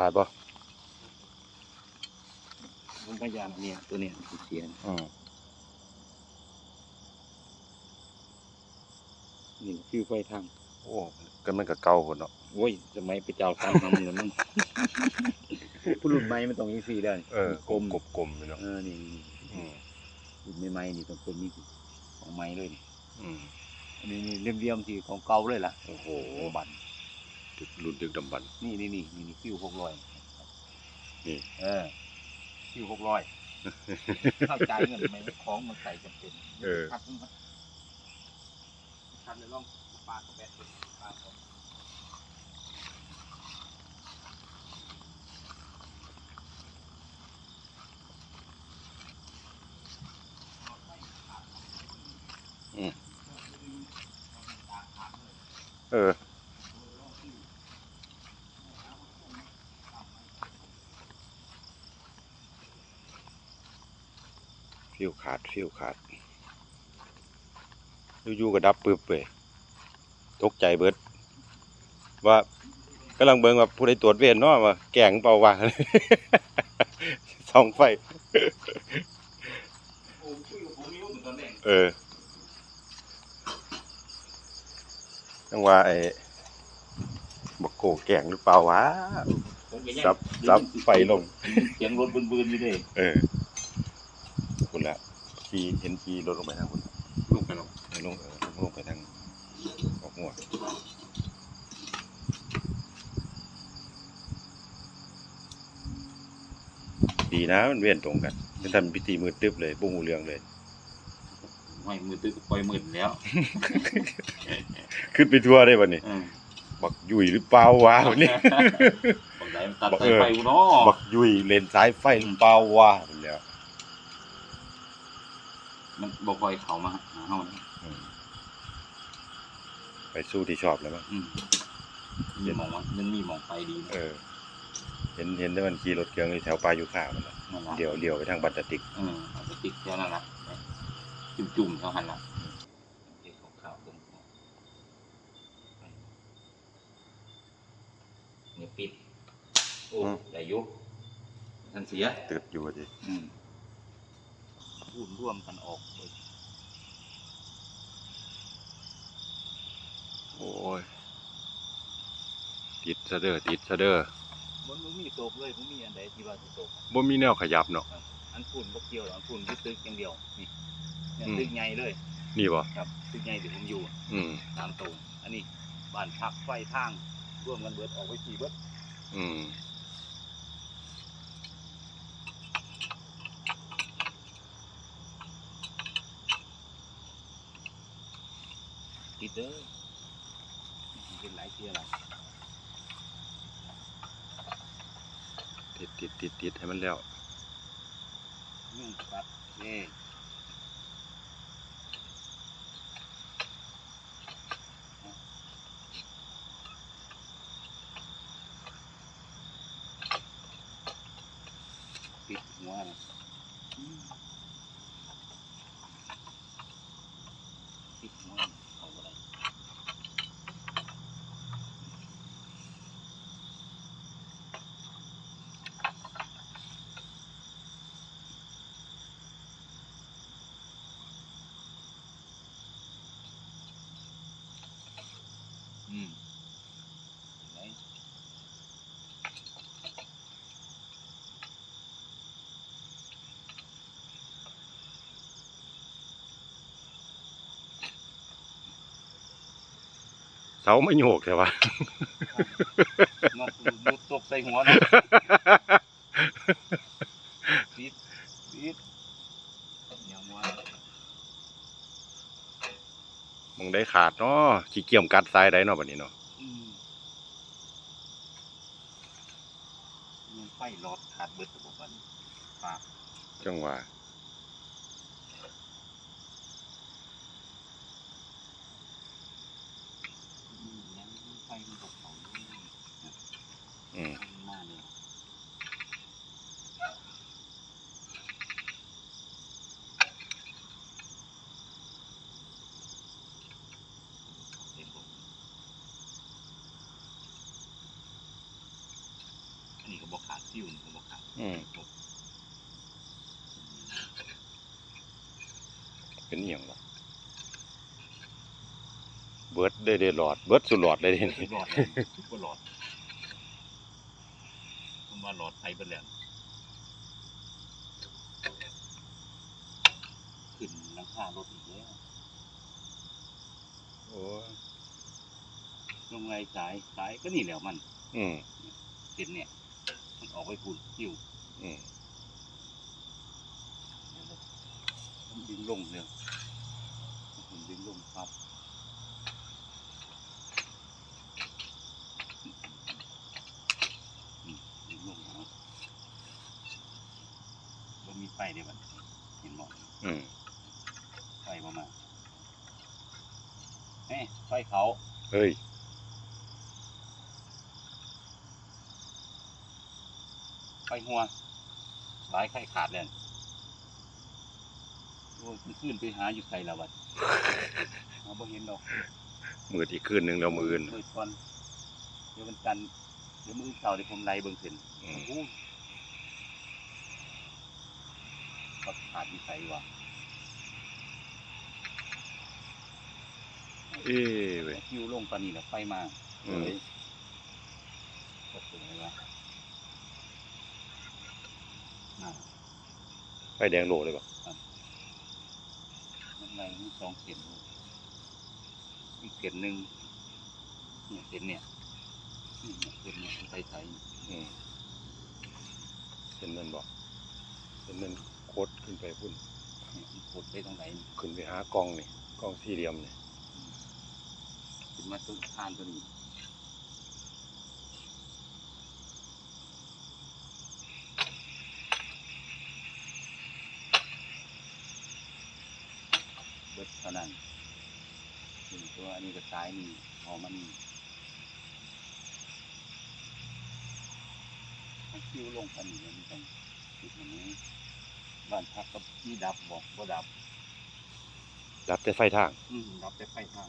ขาดบ่ผมพยายามเนี่ยตัวเนี้ยเสียนะอืมนี่ฟิวไฟทางโอ้ก็มันก็เก่าพุ่นเนาะโอ้ยสมัยไปเจ้าทางทำเงินมันผู้รุ่นใหม่มันต้องมีสีได้เออกกลมกบกลมๆอยู่เนาะเออนี่นี่อืมรุ่นใหม่ๆนี่ต้องเป็นนี่ของใหม่เลยนี่อืมอันนี้นี่เรียมๆที่ของเก่าเลยล่ะโอ้โหโอ้บันดึก รุ่นดึกดำบรรพ์นี่นี่นี่นี่นี่ฟิวหกร้อยนี่เออฟิวหกร้อยเข้าใจเงินไหมของมันใส่จำเป็นเออครับครับเลยลองปาดกับแบตปาดก่อนเออ ฟิวขาดฟิวขาดอยู่ๆก็ดับปึ๊บไปตกใจเบิด ว่ากำลังเบิ่งว่าผู้ใดตรวจเวรเนาะว่าแกล้งเปล่าวะส่องไฟโอ้คุยกับผมนิ้วเหมือนตอนแรกเออจังว่าไอ้บักโกแกล้งหรือเปล่าวะผมก็ยังซับซับไฟลงเสียงรถบืนๆอยู่เลยเออคุณละ ขี่เห็นขี่รถลงไปทางคุณลงไปลงเออลงเออลงลงไปทางออกหัวดีนะมันเวียนตรงกันมันทำพิธีมือตึ๊บเลยปุ้งหูเรืองเลยห้อยมือตึกปล่อยมือแล้ว ขึ้นไปทัวร์ได้วันนี้เออบักยุยหรือเปล่าวะวันนี้บอกไหนมันตัดสายไฟกูเนาะบักยุยเลนซ้ายไฟหรือเปล่าวะวันแล้ว มันบอกคอยเขามาหาเฮานะอืมไปสู้ที่ชอบแล้วมั้งอืมมีมองว่ามันมีมองไปดีนะเออ เห็นเห็นแต่มันขี่รถเครื่องอยู่แถวปลายุค่ามันน่ะนั่นละเดี๋ยวเดี๋ยวไปทางบัตตติก เออเอาไปติดแค่นั้นละจุ่มๆเท่าหันละเด็กของข้าวผมเนี่ยปิดโอ้ได้อยุท่านเสีย ตึกอยู่ดิ อืม พูดร่วมกันออกเลยโอ้ย ติดซะเด้อติดซะเด้อมันบ่มีตกเลยมันมีอันใดที่ว่าสิตก บ่มีแนวขยับเนาะ อันฝุ่นบ่เกี่ยวหรอกอันฝุ่นที่ตึกอย่างเดียว นี่เนี่ยอืม ตึกใหญ่เลย นี่บ่ครับ ตึกใหญ่ที่ผมอยู่อืม ตามตรง อันนี้บ้านพักไฟทางร่วมกันเบิดออกไปขี่เบิดอืม ดเด้อเป็นหลายเที่ยละติดติดติดติดให้มันแล้วยุ่งกัดนี่ปิดหัวนะอืมปิดหัวนะเอาอะไร อืมไหน เสาไม่โยกแต่ว่านกมุดตกใส่หัวนะปิดปิดอย่ามัวมึงได้ขาดเนาะขี้เกียจกัดทรายได้เนาะบัดนี้เนาะอืมมันไฟหลอดขาดเบิดระบบมันปากจังว่า อืมยังไฟมันตกเขาอยู่ อืมมันมาเนี่ยเห็นบ่อันนี้ซิ่วนี่ก็บ่ขาดอืมเป็นเอียงวะเบิดได้เดหลอด เบิดสุดหลอดได้เดสุนี่ หลอดเลยสุกหลอดผม ว่าหลอดไทยเบิดแล้วขึ้นราคารถอีกแล้วโอ้ยลงไรสายสายก็นี่แหล้วมัน อืมเห็นเนี่ย มันออกไปฝุ่นซิ่วอืมผมดึงลงเลยผมดึงลงครับอืมดึงลงนะมั นมีไฟเดี๋ยวมันเห็นบ่อืมไฟประมาณเฮ้ยไฟเขาเฮ้ยไฟหัวหลายไข่ขาดเลยโอ้ยมันขึ้นไปหาอยู่ไกลแล้ววัดเราบ่เห็นดอกมืดอีกคืนหนึ่งแล้วมืออื่นมืดก่อนเดี๋ยวมันกันเดี๋ยวมือเก่าเดี๋ยวผมไล่เบิ่งขึ้นอืมโอ้ ก็ขาดวิสัยวะเอ้ยเว้ยคิวลงตอนนี้แหละไฟมาอืมเลยก็ถึงเลยวะน่ะไฟแดงโหลเลยป่ะมันไรมีสองเข็มอีกเข็มหนึ่งเนี่ยเข็มเนี่ยนี่เนี่ยเข็มเนี่ยไทยไทยอืมเส้นนั่นบอกเส้นนั่นโคตรขึ้นไปพุ่นเนี่ยมันกดไปตรงไหนนี่ขึ้นไปหากล้องนี่กล้องสี่เหลี่ยมนี่ขึ้นมาตรงทานตัวนี้เบิดเท่านั้นถึงตัวอันนี้ก็ซ้ายนี่พอมันมันคิวลงพันนี่มันต้องติดอย่างนี้ บ้านพักกับนี่ดับบอกบ่ดับ รับแต่ไฟทาง อืมดับแต่ไฟทาง